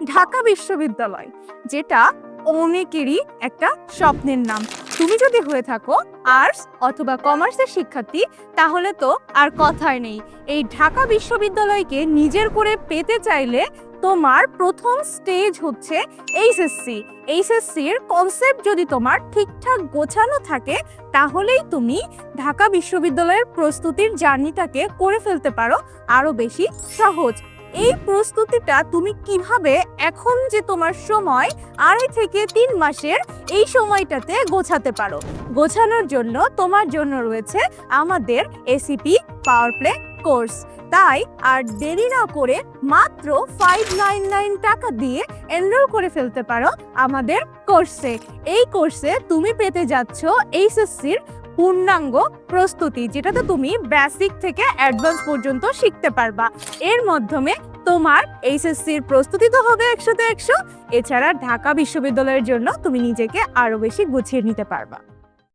ঢাকা বিশ্ববিদ্যালয়, যেটা অনেকেরই একটা স্বপ্নের নাম। তুমি যদি হয়ে থাকো আর্টস অথবা কমার্সের শিক্ষার্থী, তাহলে তো আর কথাই নেই। এই ঢাকা বিশ্ববিদ্যালয়কে নিজের করে পেতে চাইলে তোমার প্রথম স্টেজ হচ্ছে এইচএসসি এইচএসসির কনসেপ্ট যদি তোমার ঠিকঠাক গোছানো থাকে, তাহলেই তুমি ঢাকা বিশ্ববিদ্যালয়ের প্রস্তুতির জার্নিটাকে করে ফেলতে পারো আরও বেশি সহজ। এই প্রস্তুতিটা তুমি কীভাবে এখন যে তোমার সময়, আড়াই থেকে তিন মাসের এই সময়টাতে গোছাতে পারো? গোছানোর জন্য তোমার জন্য রয়েছে আমাদের এসিপি পাওয়ার প্লে কোর্স তাই আর দেরি না করে মাত্র ফাইভ নাইন নাইন টাকা দিয়ে এনরোল করে ফেলতে পারো আমাদের কোর্সে এই কোর্সে তুমি পেতে যাচ্ছ এইচএসসির পূর্ণাঙ্গ প্রস্তুতি যেটাতে তুমি বেসিক থেকে অ্যাডভান্স পর্যন্ত শিখতে পারবা। এর মাধ্যমে তোমার এইচএসসির প্রস্তুতি তো হবে একশোতে একশো। এছাড়া ঢাকা বিশ্ববিদ্যালয়ের জন্য তুমি নিজেকে আরও বেশি গুছিয়ে নিতে পারবা।